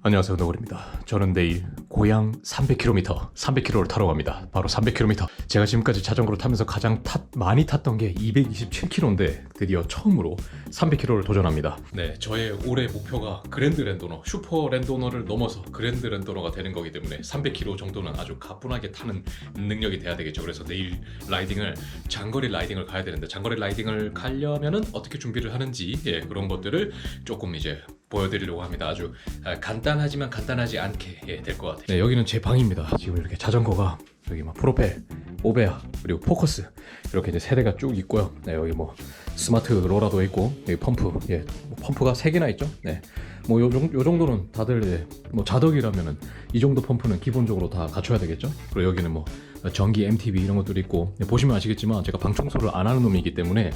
안녕하세요 너구리입니다. 저는 내일 고향 300km 300km를 타러 갑니다 바로 300km 제가 지금까지 자전거를 타면서 가장 탔, 많이 탔던 게 227km인데 드디어 처음으로 300km를 도전합니다 네 저의 올해 목표가 그랜드 랜도너 슈퍼 랜도너를 넘어서 그랜드 랜도너가 되는 거기 때문에 300km 정도는 아주 가뿐하게 타는 능력이 돼야 되겠죠 그래서 내일 라이딩을 장거리 라이딩을 가야 되는데 장거리 라이딩을 가려면은 어떻게 준비를 하는지 예, 그런 것들을 조금 이제 보여드리려고 합니다. 아주 아, 간단하지만 간단하지 않게 예, 될것 같아요. 네, 여기는 제 방입니다. 지금 이렇게 자전거가 여기 막 프로펠, 오베아 그리고 포커스 이렇게 이제 세 대가 쭉 있고요. 네, 여기 뭐 스마트 로라도 있고 여기 펌프, 예, 뭐 펌프가 세 개나 있죠. 네, 뭐 요 정도는 다들 예, 뭐 자덕이라면은 이 정도 펌프는 기본적으로 다 갖춰야 되겠죠. 그리고 여기는 뭐 전기 MTV 이런 것들이 있고 네, 보시면 아시겠지만 제가 방 청소를 안 하는 놈이기 때문에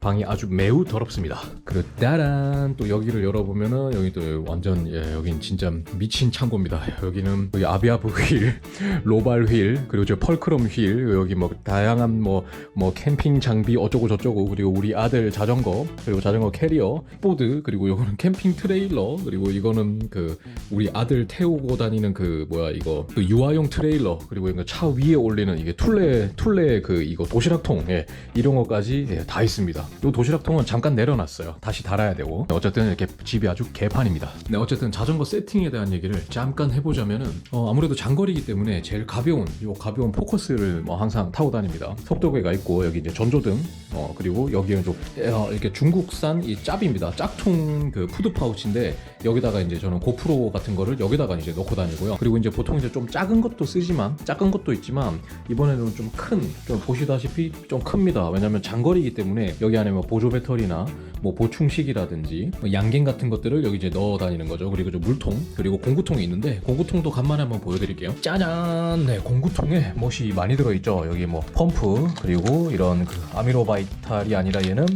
방이 아주 매우 더럽습니다. 그리고 따란 또 여기를 열어보면은 여기 또 완전 예, 여긴 진짜 미친 창고입니다. 여기는 여기 아비아브 휠, 로발 휠, 그리고 저 펄크럼 휠, 여기 뭐 다양한 뭐뭐 캠핑 장비 어쩌고 저쩌고 그리고 우리 아들 자전거 그리고 자전거 캐리어, 보드 그리고 이거는 캠핑 트레일러 그리고 이거는 그 우리 아들 태우고 다니는 그 뭐야 이거 그 유아용 트레일러 그리고 이거 차 위에 올 리는 이게 툴레 툴레 그 이거 도시락통 예, 이런 것까지 예, 다 있습니다. 이 도시락통은 잠깐 내려놨어요. 다시 달아야 되고 어쨌든 이렇게 집이 아주 개판입니다. 네 어쨌든 자전거 세팅에 대한 얘기를 잠깐 해보자면은 어, 아무래도 장거리이기 때문에 제일 가벼운 요 가벼운 포커스를 뭐 항상 타고 다닙니다. 속도계가 있고 여기 이제 전조등 어, 그리고 여기는 좀 어, 이렇게 중국산 이 짭입니다. 짝퉁 그 푸드 파우치인데 여기다가 이제 저는 고프로 같은 거를 여기다가 이제 넣고 다니고요. 그리고 이제 보통 이제 좀 작은 것도 쓰지만 작은 것도 있지만 이번에는 좀 큰, 좀 보시다시피 좀 큽니다. 왜냐면 장거리이기 때문에 여기 안에 뭐 보조 배터리나 뭐 보충식이라든지 뭐 양갱 같은 것들을 여기 이제 넣어 다니는 거죠. 그리고 저 물통 그리고 공구통이 있는데 공구통도 간만에 한번 보여드릴게요. 짜잔, 네 공구통에 멋이 많이 들어있죠. 여기 뭐 펌프 그리고 이런 그 아미로바이탈이 아니라 얘는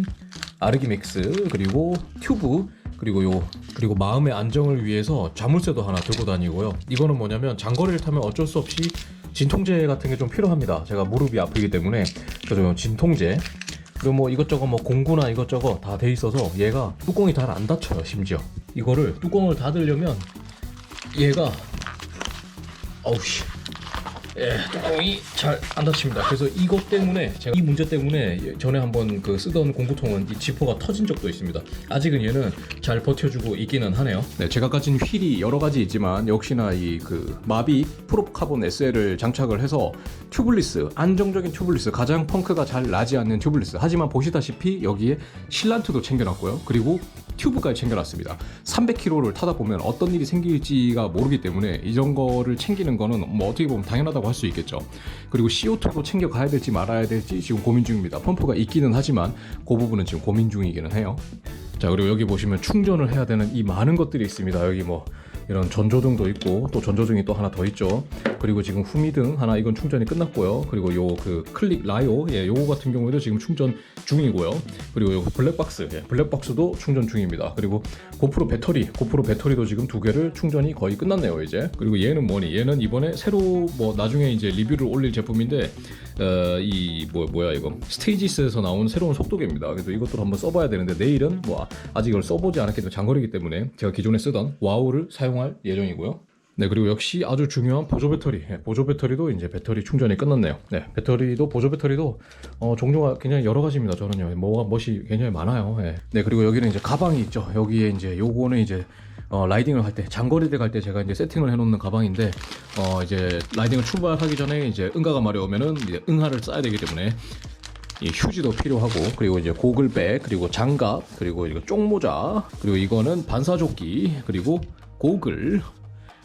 아르기맥스 그리고 튜브 그리고 요 그리고 마음의 안정을 위해서 자물쇠도 하나 들고 다니고요. 이거는 뭐냐면 장거리를 타면 어쩔 수 없이 진통제 같은 게 좀 필요합니다. 제가 무릎이 아프기 때문에 그래서 진통제 그리고 뭐 이것저것 뭐 공구나 이것저것 다 돼 있어서 얘가 뚜껑이 잘 안 닫혀요. 심지어 이거를 뚜껑을 닫으려면 얘가 어우씨 예, 뚜껑이 잘 안 닫힙니다. 그래서 이것 때문에 제가 이 문제 때문에 전에 한번 그 쓰던 공구통은 이 지퍼가 터진 적도 있습니다. 아직은 얘는 잘 버텨주고 있기는 하네요. 네, 제가 가진 휠이 여러 가지 있지만 역시나 이 그 마비 프로카본 SL을 장착을 해서 튜블리스 안정적인 튜블리스 가장 펑크가 잘 나지 않는 튜블리스 하지만 보시다시피 여기에 실란트도 챙겨놨고요. 그리고 튜브까지 챙겨놨습니다. 300km를 타다 보면 어떤 일이 생길지가 모르기 때문에 이런 거를 챙기는 거는 뭐 어떻게 보면 당연하다고 할 수 있겠죠. 그리고 CO2도 챙겨 가야 될지 말아야 될지 지금 고민 중입니다. 펌프가 있기는 하지만 그 부분은 지금 고민 중이기는 해요. 자 그리고 여기 보시면 충전을 해야 되는 이 많은 것들이 있습니다. 여기 뭐 이런 전조등도 있고 또 전조등이 또 하나 더 있죠. 그리고 지금 후미등 하나 이건 충전이 끝났고요. 그리고 요 그 클릭 라이오 예 요거 같은 경우에도 지금 충전 중이고요. 그리고 요 블랙박스 예, 블랙박스도 충전 중입니다. 그리고 고프로 배터리 고프로 배터리도 지금 두 개를 충전이 거의 끝났네요 이제. 그리고 얘는 뭐니? 얘는 이번에 새로 뭐 나중에 이제 리뷰를 올릴 제품인데 어, 이 뭐 뭐야 이거 스테이지스에서 나온 새로운 속도계입니다. 그래서 이것도 한번 써봐야 되는데 내일은 뭐 아직 이걸 써보지 않았기 때문에 장거리이기 때문에 제가 기존에 쓰던 와우를 사용할 예정이고요. 네 그리고 역시 아주 중요한 보조 배터리 예, 보조 배터리도 이제 배터리 충전이 끝났네요 네 배터리도 보조 배터리도 어, 종류가 굉장히 여러 가지입니다 저는요 뭐가 멋이 굉장히 많아요 예. 네 그리고 여기는 이제 가방이 있죠 여기에 이제 요거는 이제 어, 라이딩을 할때 장거리를 갈 때 제가 이제 세팅을 해놓는 가방인데 어, 이제 라이딩을 출발하기 전에 이제 응가가 마려우면은 이제 응하를 써야 되기 때문에 이 휴지도 필요하고 그리고 이제 고글백 그리고 장갑 그리고 이거 쪽모자 그리고 이거는 반사조끼 그리고 고글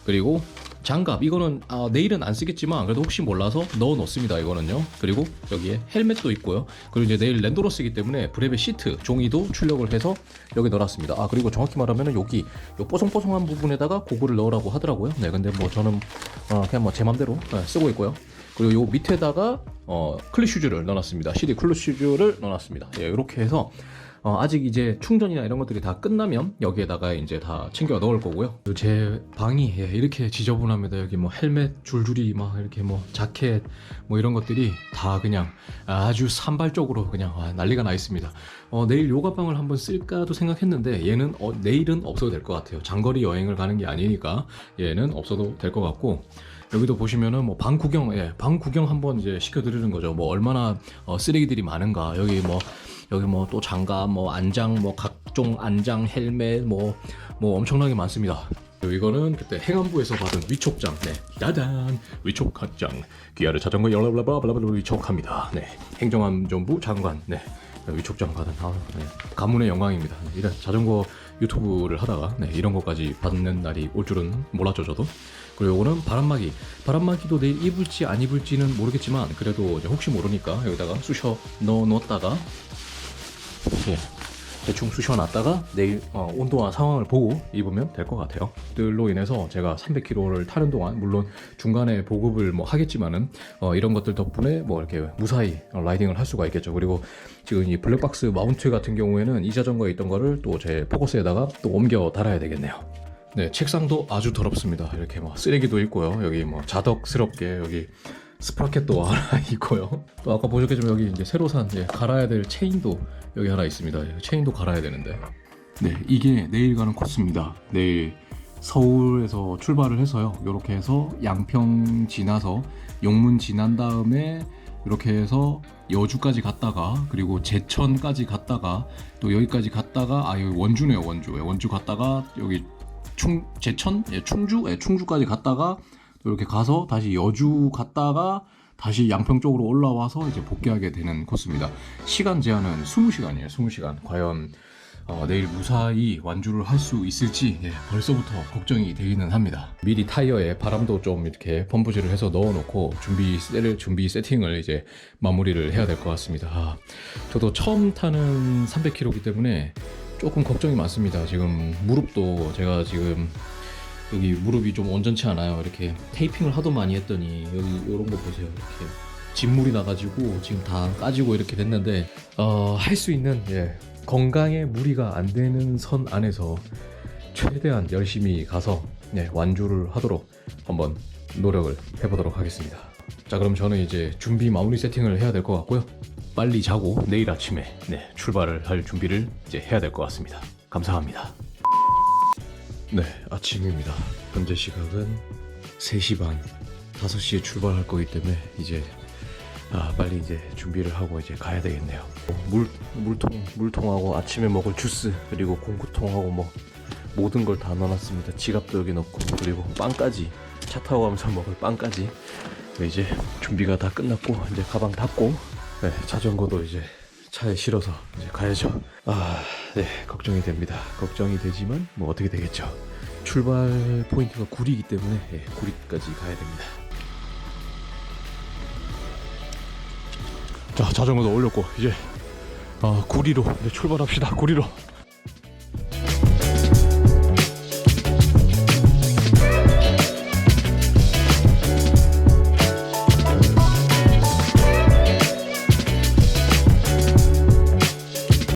그리고 장갑. 이거는 아, 내일은 안 쓰겠지만 그래도 혹시 몰라서 넣어 놓습니다 이거는요. 그리고 여기에 헬멧도 있고요. 그리고 이제 내일 랜도로스이기 때문에 브레베 시트 종이도 출력을 해서 여기 넣어놨습니다. 아 그리고 정확히 말하면 여기 요 뽀송뽀송한 부분에다가 고글을 넣으라고 하더라고요. 네 근데 뭐 저는 어, 그냥 뭐 제 맘대로 네, 쓰고 있고요. 그리고 요 밑에다가 어, 클리슈즈를 넣어놨습니다. CD 클리슈즈를 넣어놨습니다. 예, 이렇게 해서 어, 아직 이제 충전이나 이런 것들이 다 끝나면 여기에다가 이제 다 챙겨 넣을 거고요. 제 방이 예, 이렇게 지저분합니다. 여기 뭐 헬멧 줄줄이 막 이렇게 뭐 자켓 뭐 이런 것들이 다 그냥 아주 산발적으로 그냥 와, 난리가 나 있습니다. 어, 내일 요가방을 한번 쓸까도 생각했는데 얘는 어, 내일은 없어도 될 것 같아요. 장거리 여행을 가는 게 아니니까 얘는 없어도 될 것 같고 여기도 보시면은 뭐 방 구경, 예, 방 구경 한번 이제 시켜드리는 거죠. 뭐 얼마나 어, 쓰레기들이 많은가. 여기 뭐 여기 뭐 또 장갑, 뭐 안장, 뭐 각종 안장, 헬멧, 뭐 뭐 엄청나게 많습니다. 이거는 그때 행안부에서 받은 위촉장, 네, 짜잔, 위촉장, 귀하를 자전거 열라블라블라블라 위촉합니다. 네, 행정안전부 장관, 네, 위촉장 받은 아, 네, 가문의 영광입니다. 네, 이런 자전거 유튜브를 하다가 네, 이런 것까지 받는 날이 올 줄은 몰랐죠 저도. 그리고 요거는 바람막이. 바람막이도 내일 입을지 안 입을지는 모르겠지만 그래도 혹시 모르니까 여기다가 쑤셔 넣어 놓았다가 예, 대충 쑤셔 놨다가 내일 어, 온도와 상황을 보고 입으면 될 것 같아요. 들로 인해서 제가 300km를 타는 동안 물론 중간에 보급을 뭐 하겠지만은 어, 이런 것들 덕분에 뭐 이렇게 무사히 어, 라이딩을 할 수가 있겠죠. 그리고 지금 이 블랙박스 마운트 같은 경우에는 이 자전거에 있던 거를 또 제 포커스에다가 또 옮겨 달아야 되겠네요. 네, 책상도 아주 더럽습니다. 이렇게 뭐 쓰레기도 있고요. 여기 뭐 자덕스럽게 여기 스프라켓도 하나 있고요. 또 아까 보셨겠지만 여기 이제 새로 산 예, 갈아야 될 체인도 여기 하나 있습니다. 예, 체인도 갈아야 되는데. 네, 이게 내일 가는 코스입니다. 내일 서울에서 출발을 해서요. 이렇게 해서 양평 지나서 용문 지난 다음에 이렇게 해서 여주까지 갔다가 그리고 제천까지 갔다가 또 여기까지 갔다가 아 여기 원주네요 원주 예, 원주 갔다가 여기 충 제천 예, 충주 예, 충주까지 갔다가 또 이렇게 가서 다시 여주 갔다가 다시 양평 쪽으로 올라와서 이제 복귀하게 되는 코스입니다. 시간 제한은 20시간이에요. 20시간. 과연 어, 내일 무사히 완주를 할 수 있을지 예, 벌써부터 걱정이 되기는 합니다. 미리 타이어에 바람도 좀 이렇게 펌프질을 해서 넣어놓고 준비 셀 준비 세팅을 이제 마무리를 해야 될 것 같습니다. 아, 저도 처음 타는 300km이기 때문에 조금 걱정이 많습니다. 지금 무릎도 제가 지금 여기 무릎이 좀 온전치 않아요. 이렇게 테이핑을 하도 많이 했더니 여기 이런 거 보세요. 이렇게 진물이 나가지고 지금 다 까지고 이렇게 됐는데 어, 할 수 있는 예, 건강에 무리가 안 되는 선 안에서 최대한 열심히 가서 예, 완주를 하도록 한번 노력을 해보도록 하겠습니다. 자 그럼 저는 이제 준비 마무리 세팅을 해야 될 것 같고요. 빨리 자고 내일 아침에 네, 출발을 할 준비를 이제 해야 될 것 같습니다. 감사합니다. 네, 아침입니다. 현재 시각은 3시 반, 5시에 출발할 거기 때문에 이제 아, 빨리 이제 준비를 하고 이제 가야 되겠네요. 물 물통 물통하고 아침에 먹을 주스 그리고 공구통하고 뭐 모든 걸 다 넣어놨습니다. 지갑도 여기 넣고 그리고 빵까지 차 타고 가면서 먹을 빵까지 네, 이제 준비가 다 끝났고 이제 가방 닫고 네, 자전거도 이제 차에 실어서 이제 가야죠. 아, 네, 걱정이 됩니다. 걱정이 되지만 뭐 어떻게 되겠죠. 출발 포인트가 구리이기 때문에 예, 구리까지 가야 됩니다. 자, 자전거도 올렸고 이제 어, 구리로 이제 출발합시다. 구리로.